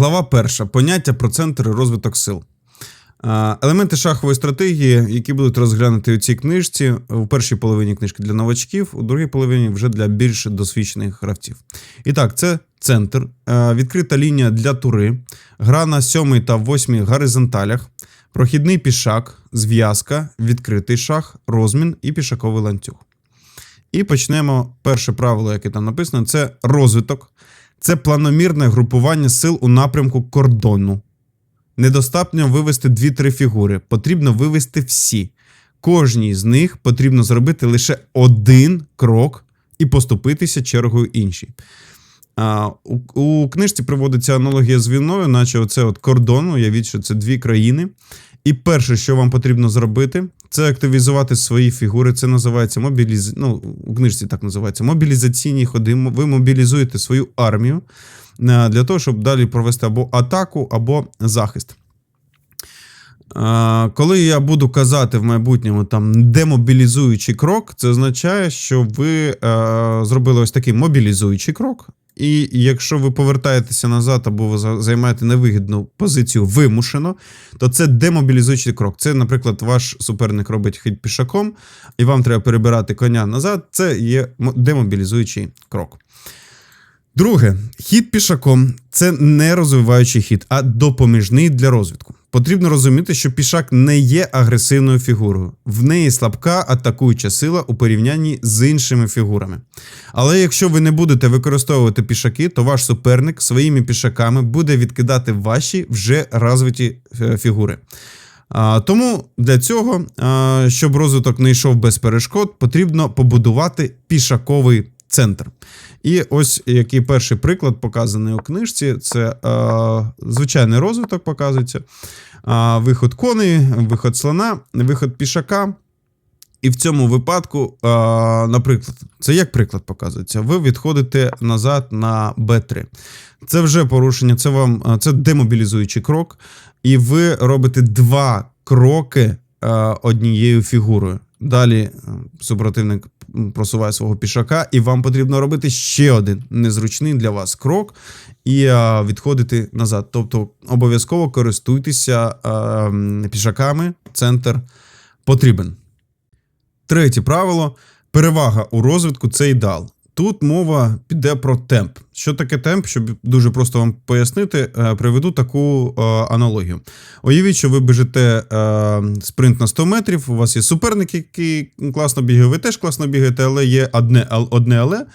Глава перша. Поняття про центр і розвиток сил. Е, Елементи шахової стратегії, які будуть розглянуті у цій книжці, у першій половині книжки для новачків, у другій половині вже для більш досвідчених гравців. І так, це центр, е, відкрита лінія для тури, гра на сьомий та восьмій горизонталях, прохідний пішак, зв'язка, відкритий шах, розмін і пішаковий ланцюг. І почнемо. Перше правило, яке там написано, це розвиток. Це планомірне групування сил у напрямку кордону. Недостатньо вивести 2-3 фігури. Потрібно вивести всі. Кожній з них потрібно зробити лише один крок і поступитися чергою іншій. А, у, у книжці приводиться аналогія з війною, наче оце от кордон, уявіть, що це дві країни. І перше, що вам потрібно зробити, це активізувати свої фігури. Це називається мобіліз... ну, у книжці так називається мобілізаційні ходи. Ви мобілізуєте свою армію е, для того, щоб далі провести або атаку, або захист. Коли я буду казати в майбутньому там демобілізуючий крок, це означає, що ви е, зробили ось такий мобілізуючий крок. І якщо ви повертаєтеся назад або ви займаєте невигідну позицію вимушено, то це демобілізуючий крок. Це, наприклад, ваш суперник робить хід пішаком, і вам треба перебирати коня назад. Це є демобілізуючий крок. Друге, хід пішаком це не розвиваючий хід, а допоміжний для розвитку. Потрібно розуміти, що пішак не є агресивною фігурою. В неї слабка атакуюча сила у порівнянні з іншими фігурами. Але якщо ви не будете використовувати пішаки, то ваш суперник своїми пішаками буде відкидати ваші вже розвиті е, фігури. А, тому для цього, а, щоб розвиток не йшов без перешкод, потрібно побудувати пішаковий центр. І ось який перший приклад показаний у книжці: це а, звичайний розвиток показується. А, виход коней, виход слона, виход пішака. І в цьому випадку, а, наприклад, це як приклад показується. Ви відходите назад на Б3. Це вже порушення, це вам це демобілізуючий крок, і ви робите два кроки а, однією фігурою. Далі е, супротивник просуває свого пішака, і вам потрібно робити ще один незручний для вас крок і а, відходити назад. Тобто обов'язково користуйтеся а, пішаками, центр потрібен. Третє правило: перевага у розвитку це ідеал. Тут мова піде про темп. Що таке темп? Щоб дуже просто вам пояснити, е, приведу таку е, аналогію. Уявіть, що ви біжите е, спринт на 100 метрів, у вас є суперник, який класно бігає, ви теж класно бігаєте, але є одне, одне але.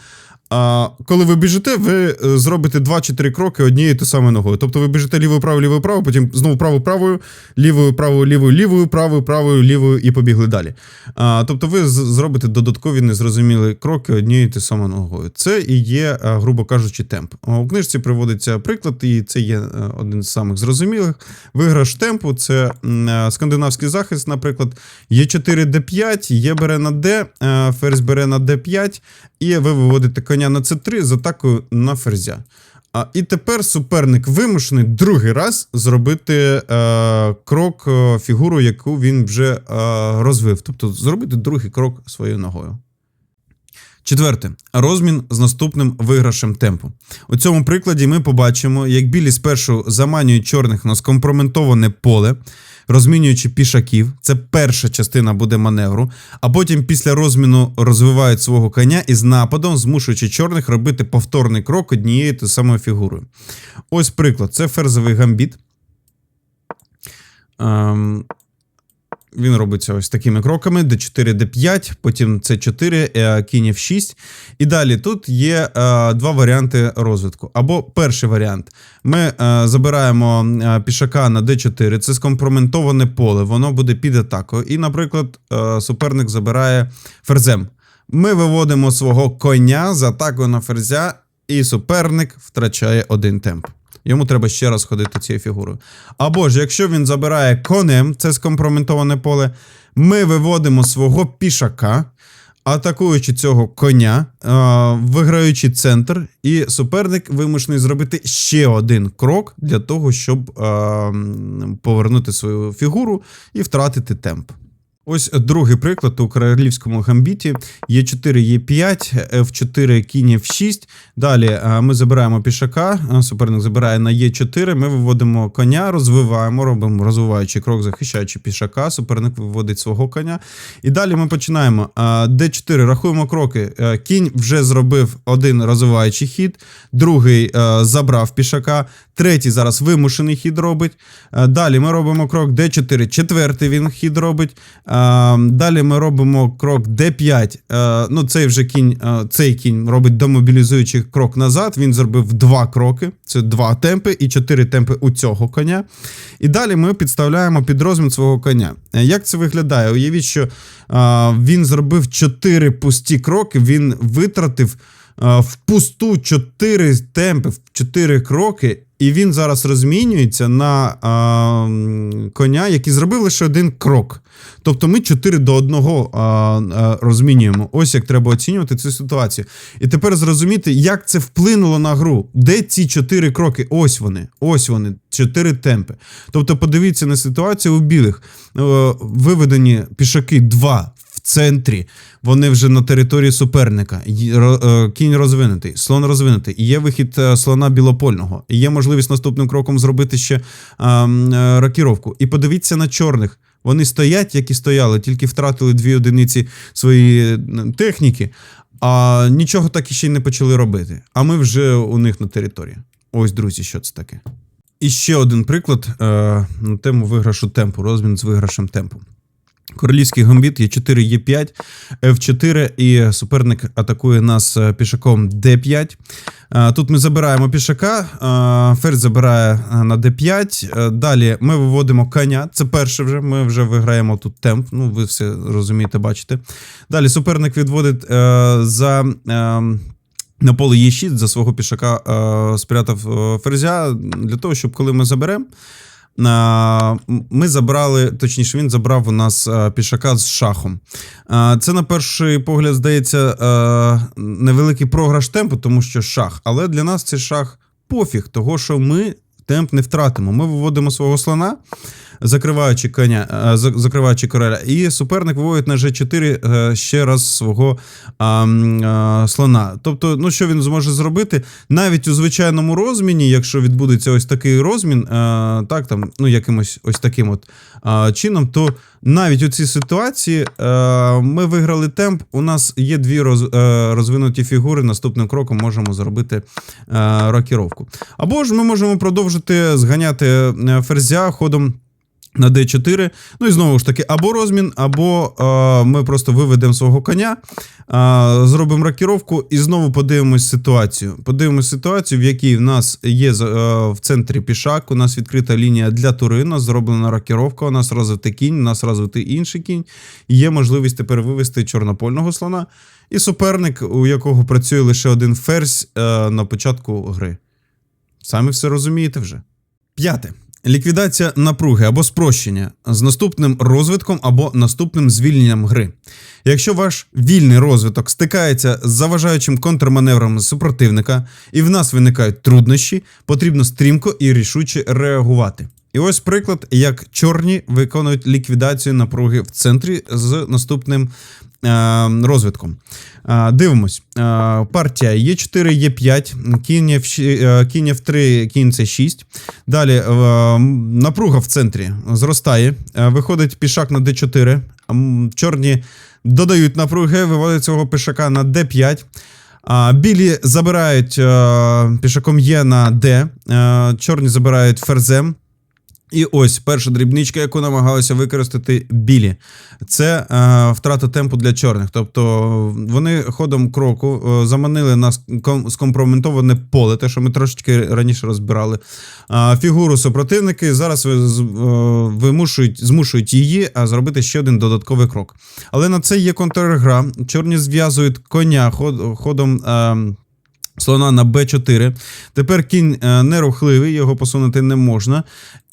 А коли ви біжите, ви е, зробите 2 чи 3 кроки однією та самою ногою. Тобто ви біжите лівою, правою, лівою, правою, потім знову правою, правою, лівою, правою, лівою, лівою, правою, правою, лівою і побігли далі. А, тобто ви зробите додаткові незрозумілі кроки однією та самою ногою. Це і є, грубо кажучи, темп. У книжці приводиться приклад, і це є е, один з самих зрозумілих. Виграш темпу це е, скандинавський захист, наприклад, є 4 d5, є бере на d, е, ферзь бере на d5, і ви виводите коня на c3 з атакою на ферзя. А, і тепер суперник вимушений другий раз зробити е, крок, е, фігуру, яку він вже е, розвив. Тобто зробити другий крок своєю ногою. Четверте. Розмін з наступним виграшем темпу. У цьому прикладі ми побачимо, як білі спершу заманюють чорних на скомпрометоване поле, розмінюючи пішаків. Це перша частина буде маневру, а потім після розміну розвивають свого коня і з нападом, змушуючи чорних робити повторний крок однією тою самою фігурою. Ось приклад: це ферзовий гамбіт. Ем, він робиться ось такими кроками: d4, d5, потім c4, е, кінь f6. І далі тут є е, два варіанти розвитку. Або перший варіант: ми е, забираємо е, пішака на d4, це скомпрометоване поле, воно буде під атакою. І, наприклад, е, суперник забирає ферзем. Ми виводимо свого коня з атакою на ферзя, і суперник втрачає один темп. Йому треба ще раз ходити цією фігурою. Або ж, якщо він забирає конем, це скомпрометоване поле, ми виводимо свого пішака, атакуючи цього коня, е, виграючи центр, і суперник вимушений зробити ще один крок для того, щоб е, повернути свою фігуру і втратити темп. Ось другий приклад у королівському гамбіті. Є4, Є5, F4, кінь F6. Далі е, ми забираємо пішака, е, суперник забирає на Е4, ми виводимо коня, розвиваємо, робимо розвиваючий крок, захищаючи пішака. Суперник виводить свого коня. І далі ми починаємо. Е, Д4, рахуємо кроки. Кінь вже зробив один розвиваючий хід, другий забрав пішака, третій зараз вимушений хід робить. Далі ми робимо крок Д4, четвертий він хід робить. Е, Далі ми робимо крок Д5. Е, Ну, цей вже кінь, е, цей кінь робить демобілізуючий крок назад. Він зробив два кроки. Це два темпи і чотири темпи у цього коня. І далі ми підставляємо під розмін свого коня. Як це виглядає? Уявіть, що він зробив чотири пусті кроки, він витратив е, впусту чотири темпи, в чотири кроки, і він зараз розмінюється на е, м, коня, який зробив лише один крок. Тобто ми 4 до 1 розмінюємо. Ось як треба оцінювати цю ситуацію. І тепер зрозуміти, як це вплинуло на гру. Де ці 4 кроки? Ось вони. Ось вони, 4 темпи. Тобто, подивіться на ситуацію у білих. Е, Виведені пішаки 2 в центрі. Вони вже на території суперника. Е, Кінь розвинутий, слон розвинутий. І Є вихід е, слона білопольного. І Є можливість наступним кроком зробити ще е, рокіровку. І подивіться на чорних. Вони стоять, як і стояли, тільки втратили дві одиниці своєї техніки, а нічого так і ще й не почали робити. А ми вже у них на території. Ось, друзі, що це таке. І ще один приклад е, на тему виграшу темпу, розмін з виграшем темпу. Королівський гамбіт є 4 Е5, F4, і суперник атакує нас е, пішаком D5. Е, Тут ми забираємо пішака, е, ферзь забирає е, на D5. е, Далі ми виводимо коня. Це перше вже. Ми вже виграємо тут темп. Ну, ви все розумієте, бачите. Далі суперник відводить е, за. е, на поле Е6 за свого пішака е, спрятав е, ферзя для того, щоб коли ми заберемо, е, ми забрали, точніше, він забрав у нас е, пішака з шахом. Це, на перший погляд, здається, е, невеликий програш темпу, тому що шах. Але для нас цей шах пофіг, того що ми темп не втратимо. Ми виводимо свого слона, закриваючи коня, е, закриваючи короля, і суперник виводить на G4 е, ще раз свого а, а, слона. Тобто, ну що він зможе зробити? Навіть у звичайному розміні, якщо відбудеться ось такий розмін, е, так там, ну якимось ось таким от а, чином, то навіть у цій ситуації е, ми виграли темп. У нас є дві роз, е, розвинуті фігури. Наступним кроком можемо зробити е, рокіровку. Або ж ми можемо продовжити зганяти е, ферзя ходом. На D4. Ну і знову ж таки, або розмін, або е, ми просто виведемо свого коня, е, зробимо рокіровку і знову подивимось ситуацію. Подивимось ситуацію, в якій в нас є е, в центрі пішак, у нас відкрита лінія для тури, у нас зроблена рокіровка, у нас розвитий кінь, у нас розвитий інший кінь. Є можливість тепер вивести чорнопольного слона. І суперник, у якого працює лише один ферзь е, на початку гри. Самі все розумієте вже. П'яте. Ліквідація напруги або спрощення з наступним розвитком або наступним звільненням гри. Якщо ваш вільний розвиток стикається з заважаючим контрманевром супротивника, і в нас виникають труднощі, потрібно стрімко і рішуче реагувати. І ось приклад, як чорні виконують ліквідацію напруги в центрі з наступним розвитком. Е, Дивимось. Е, Партія Е4, Е5, кінь F6, е, кінь F3, кінь С6. Далі е, напруга в центрі зростає. Е, Виходить пішак на D4. Чорні додають напруги, виводять цього пішака на D5. Білі забирають е, пішаком Є на Д. Е, чорні забирають ферзем. І ось перша дрібничка, яку намагалися використати білі. Це е, втрата темпу для чорних. Тобто вони ходом кроку е, заманили на ском- скомпрометоване поле, те, що ми трошечки раніше розбирали. Е, фігуру супротивники зараз е, вимушують, змушують її а, зробити ще один додатковий крок. Але на це є контргра. Чорні зв'язують коня ход, ходом. Е, Слона на Б4. Тепер кінь е, нерухливий, його посунути не можна.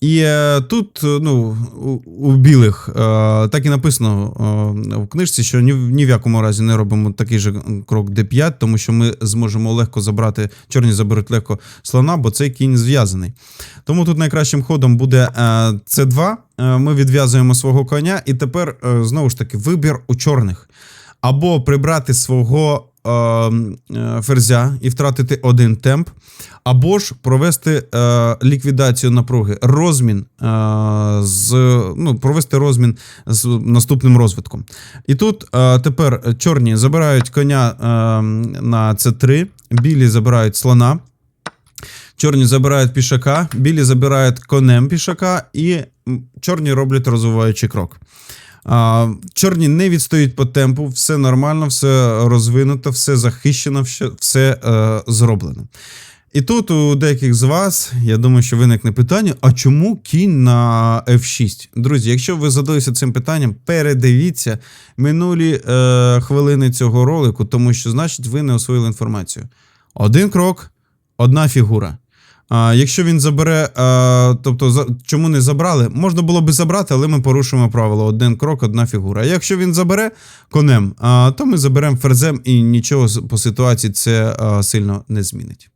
І е, тут, е, ну, у, білих так і написано в книжці, що ні, ні в якому разі не робимо такий же крок D5, тому що ми зможемо легко забрати, чорні заберуть легко слона, бо цей кінь зв'язаний. Тому тут найкращим ходом буде е, C2. Е, Ми відв'язуємо свого коня, і тепер знову ж таки вибір у чорних. Або прибрати свого ферзя і втратити один темп, або ж провести е, ліквідацію напруги, розмін е, з ну, провести розмін з наступним розвитком. І тут е, тепер чорні забирають коня е, на c3, білі забирають слона. Чорні забирають пішака, білі забирають конем пішака, і чорні роблять розвиваючий крок. Чорні не відстоїть по темпу, все нормально, все розвинуто, все захищено, все, все е, зроблено. І тут у деяких з вас, я думаю, що виникне питання: а чому кінь на F6? Друзі, якщо ви задалися цим питанням, передивіться минулі е, хвилини цього ролику, тому що, значить, ви не освоїли інформацію. Один крок, одна фігура. А, якщо він забере, а, тобто за, чому не забрали? Можна було би забрати, але ми порушуємо правило: один крок, одна фігура. А якщо він забере конем, а, то ми заберемо ферзем і нічого по ситуації це а, сильно не змінить.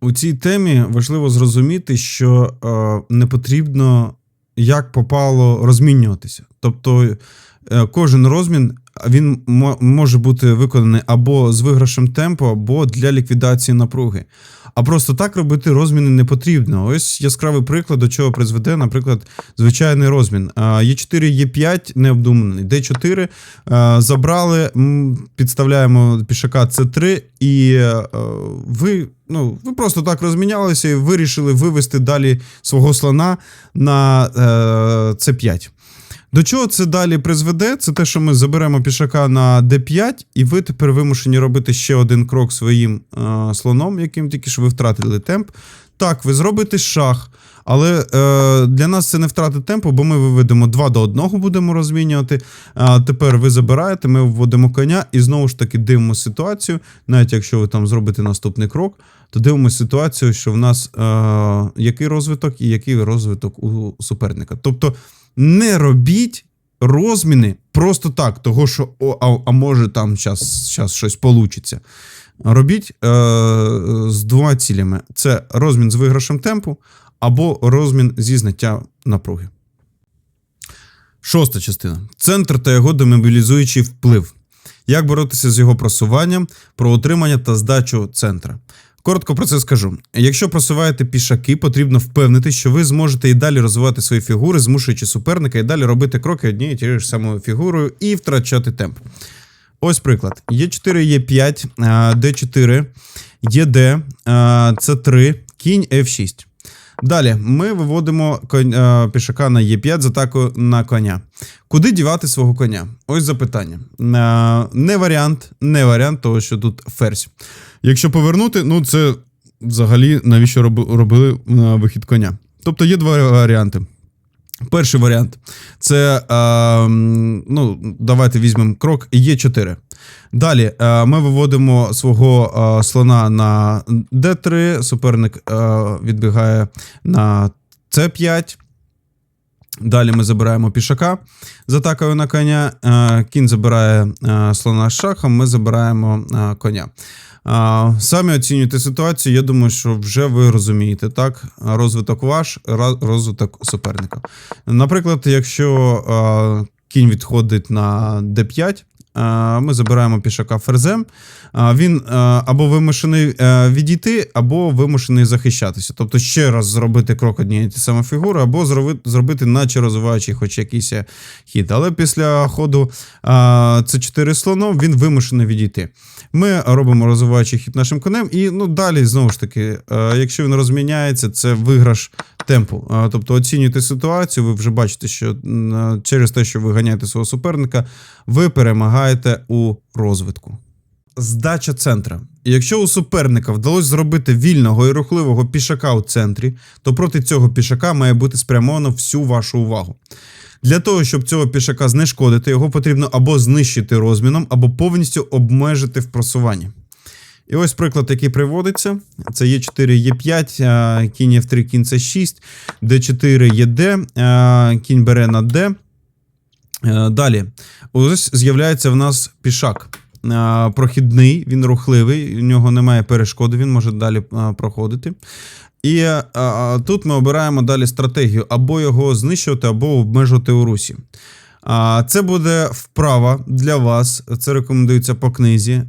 У цій темі важливо зрозуміти, що е, не потрібно як попало розмінюватися. Тобто е, кожен розмін він може бути виконаний або з виграшем темпу, або для ліквідації напруги. А просто так робити розміни не потрібно. Ось яскравий приклад, до чого призведе, наприклад, звичайний розмін. А, Е4, Е5 необдуманий, Д4 е, забрали, підставляємо пішака С3, і е, ви, ну, ви просто так розмінялися і вирішили вивести далі свого слона на е, С5. До чого це далі призведе? Це те, що ми заберемо пішака на d5, і ви тепер вимушені робити ще один крок своїм е, слоном, яким тільки що ви втратили темп. Так, ви зробите шах, але е, для нас це не втрата темпу, бо ми виведемо 2 до 1, будемо розмінювати. А тепер ви забираєте, ми вводимо коня і знову ж таки дивимося ситуацію. Навіть якщо ви там зробите наступний крок, то дивимося ситуацію, що в нас е, який розвиток і який розвиток у суперника. Тобто не робіть розміни просто так, того що о, а, а може там зараз щось получиться. Робіть е, з двома цілями: це розмін з виграшем темпу або розмін зі зняття напруги. Шоста частина. Центр та його демобілізуючий вплив. Як боротися з його просуванням, про отримання та здачу центра. Коротко про це скажу. Якщо просуваєте пішаки, потрібно впевнити, що ви зможете і далі розвивати свої фігури, змушуючи суперника і далі робити кроки однією тією ж самою фігурою і втрачати темп. Ось приклад: Е4, Е5, Д4, ЕД, С3, кінь F6. Далі ми виводимо конь, е, пішака на Е5 з атакою на коня. Куди дівати свого коня? Ось запитання. Е, не варіант, не варіант того, що тут ферзь. Якщо повернути, ну це взагалі навіщо роби- робили е, вихід коня? Тобто є два варіанти. Перший варіант це е, ну, давайте візьмемо крок Е4. Далі е, ми виводимо свого е, слона на D3, суперник е, відбігає на C5. Далі ми забираємо пішака з атакою на коня. Е, Кінь забирає е, слона з шахом, ми забираємо е, коня. Самі оцінюйте ситуацію. Я думаю, що вже ви розумієте, так? Розвиток ваш, розвиток суперника. Наприклад, якщо кінь відходить на d5, а, ми забираємо пішака ферзем. Він або вимушений е, відійти, або вимушений захищатися. Тобто ще раз зробити крок однієї ті самої фігури, або зробити, наче розвиваючий хоч якийсь е, хід. Але після ходу це 4 слоном, він вимушений відійти. Ми робимо розвиваючий хід нашим конем, і ну далі знову ж таки, е, якщо він розміняється, це виграш темпу. Тобто оцінюйте ситуацію, ви вже бачите, що через те, що ви ганяєте свого суперника, ви перемагаєте у розвитку. Здача центра. Якщо у суперника вдалося зробити вільного і рухливого пішака у центрі, то проти цього пішака має бути спрямовано всю вашу увагу. Для того, щоб цього пішака знешкодити, його потрібно або знищити розміном, або повністю обмежити в просуванні. І ось приклад, який приводиться: це Е4, Е5, е, кінь F3, кінь С6, Д4, ЄД, е, кінь бере на Д. Е, Далі, ось з'являється в нас пішак. Е, Прохідний, він рухливий, у нього немає перешкоди, він може далі е, проходити. І е, е, тут ми обираємо далі стратегію або його знищувати, або обмежувати у русі. А, Це буде вправа для вас. Це рекомендується по книзі.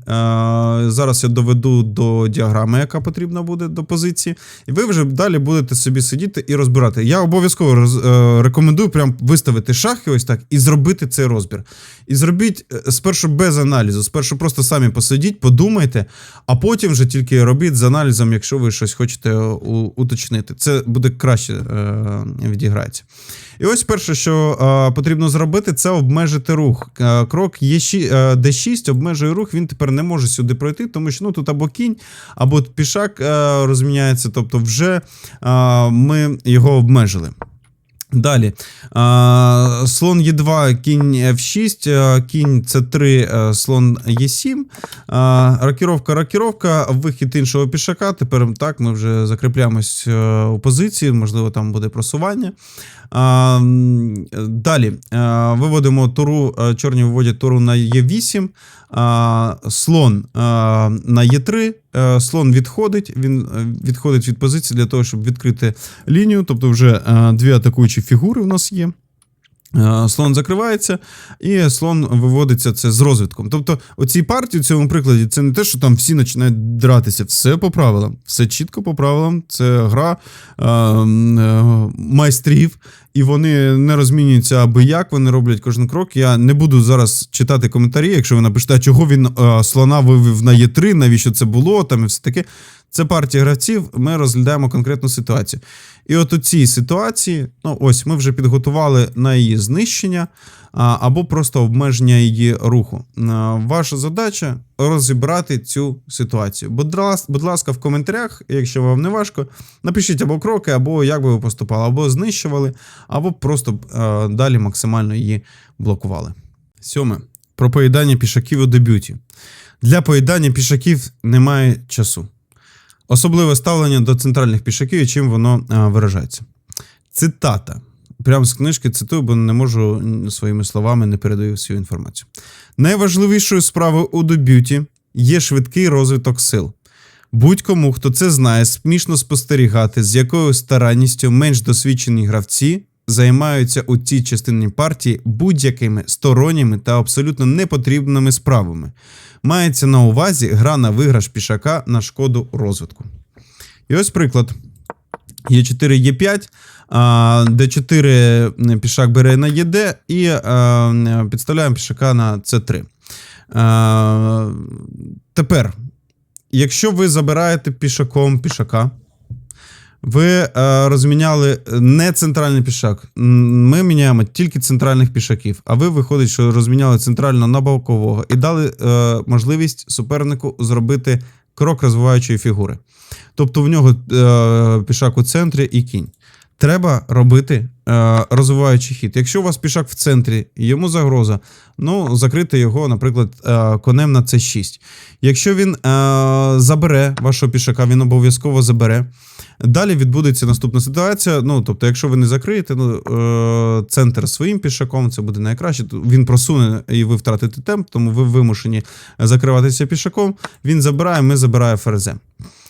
Зараз я доведу до діаграми, яка потрібна буде до позиції. І ви вже далі будете собі сидіти і розбирати. Я обов'язково роз, е, рекомендую прям виставити шахи ось так і зробити цей розбір. І зробіть е, спершу без аналізу. Спершу просто самі посидіть, подумайте, а потім вже тільки робіть з аналізом, якщо ви щось хочете у- уточнити. Це буде краще е, відіграється. І ось перше, що е, потрібно зробити, це обмежити рух. Е, крок є е, D6 обмежує рух, він тепер не може сюди пройти, тому що ну, тут або кінь, або пішак е, розміняється, тобто вже е, ми його обмежили. Далі. Слон Е2, кінь F6, кінь С3, е, слон Е7. А, рокіровка, рокіровка, вихід іншого пішака. Тепер так, ми вже закріпляємось е, у позиції, можливо, там буде просування. Далі виводимо туру, е, чорні виводять туру на Е8, а, слон на Е3, е, слон відходить, він е, відходить від позиції для того, щоб відкрити лінію, тобто вже е, дві атакуючі фігури у нас є. Е, Слон закривається, і слон виводиться це з розвитком. Тобто, у цій партії, у цьому прикладі, це не те, що там всі починають дратися. Все по правилам, все чітко по правилам. Це гра е, е, майстрів, і вони не розмінюються аби як, вони роблять кожен крок. Я не буду зараз читати коментарі, якщо ви напишете, чого він е, слона вивів на Є3, навіщо це було, там і все таке. Це партія гравців, ми розглядаємо конкретну ситуацію. І от у цій ситуації, ну ось ми вже підготували на її знищення або просто обмеження її руху. Ваша задача розібрати цю ситуацію. Будь лас- будь ласка, в коментарях, якщо вам не важко, напишіть або кроки, або як би ви поступали, або знищували, або просто далі максимально її блокували. Сьоме. Про поїдання пішаків у дебюті. Для поїдання пішаків немає часу. Особливе ставлення до центральних пішаків і чим воно а, виражається. Цитата. Прямо з книжки цитую, бо не можу своїми словами не передаю всю інформацію. Найважливішою справою у дебюті є швидкий розвиток сил. Будь-кому, хто це знає, смішно спостерігати, з якою старанністю менш досвідчені гравці займаються у цій частині партії будь-якими сторонніми та абсолютно непотрібними справами. Мається на увазі гра на виграш пішака на шкоду розвитку. І ось приклад. Є4, Є5, а, Д4 пішак бере на ЄД і підставляємо пішака на С3. Тепер, якщо ви забираєте пішаком пішака, ви е, розміняли не центральний пішак. Ми міняємо тільки центральних пішаків. А ви виходить, що розміняли центрально на бокового і дали е, можливість супернику зробити крок розвиваючої фігури. Тобто в нього е, пішак у центрі і кінь. Треба робити е, розвиваючий хід. Якщо у вас пішак в центрі, йому загроза, ну закрити його, наприклад, е, конем на С6. Якщо він е, забере вашого пішака, він обов'язково забере. Далі відбудеться наступна ситуація. Ну, тобто, якщо ви не закриєте ну, е, центр своїм пішаком, це буде найкраще. Він просуне і ви втратите темп, тому ви вимушені закриватися пішаком. Він забирає, ми забираємо ферзем.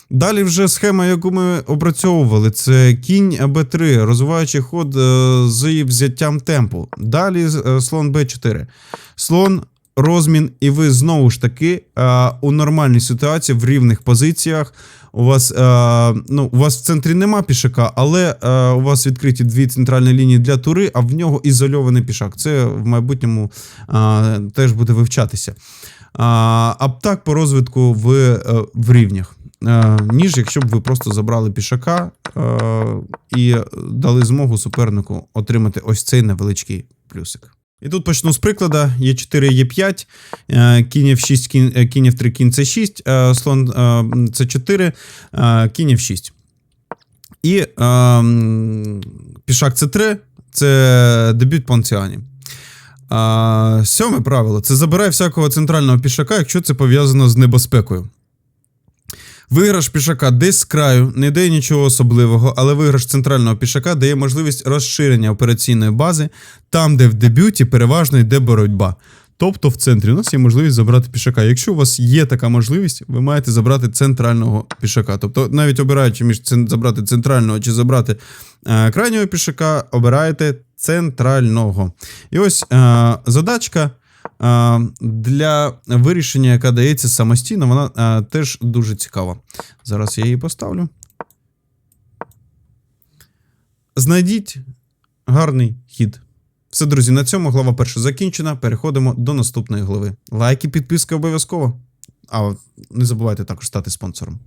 Далі вже схема, яку ми опрацьовували, це кінь Б3, розвиваючий ход е, з взяттям темпу. Далі е, слон Б4. Слон, розмін, і ви знову ж таки е, у нормальній ситуації в рівних позиціях. У вас, е, ну, у вас в центрі нема пішака, але е, у вас відкриті дві центральні лінії для тури, а в нього ізольований пішак. Це в майбутньому е, теж буде вивчатися. А, а так по розвитку в, е, в рівнях. Е, ніж якщо б ви просто забрали пішака е, і дали змогу супернику отримати ось цей невеличкий плюсик. І тут почну з прикладу. Є 4, є 5, кінь F6, кінь, е, F3, кінь C6, е, слон е, C4, е, кінь F6. І е, пішак C3 це дебют Понціані. Сьоме правило це забирай всякого центрального пішака, якщо це пов'язано з небезпекою. Виграш пішака десь з краю, не дає нічого особливого, але виграш центрального пішака дає можливість розширення операційної бази там, де в дебюті переважно йде боротьба. Тобто в центрі у нас є можливість забрати пішака. Якщо у вас є така можливість, ви маєте забрати центрального пішака. Тобто, навіть обираючи між забрати центрального чи забрати е, крайнього пішака, обираєте центрального. І ось е, задачка. Для вирішення, яка дається самостійно, вона теж дуже цікава. Зараз я її поставлю. Знайдіть гарний хід. Все, друзі, на цьому глава перша закінчена. Переходимо до наступної глави. Лайки, підписки обов'язково. А не забувайте також стати спонсором.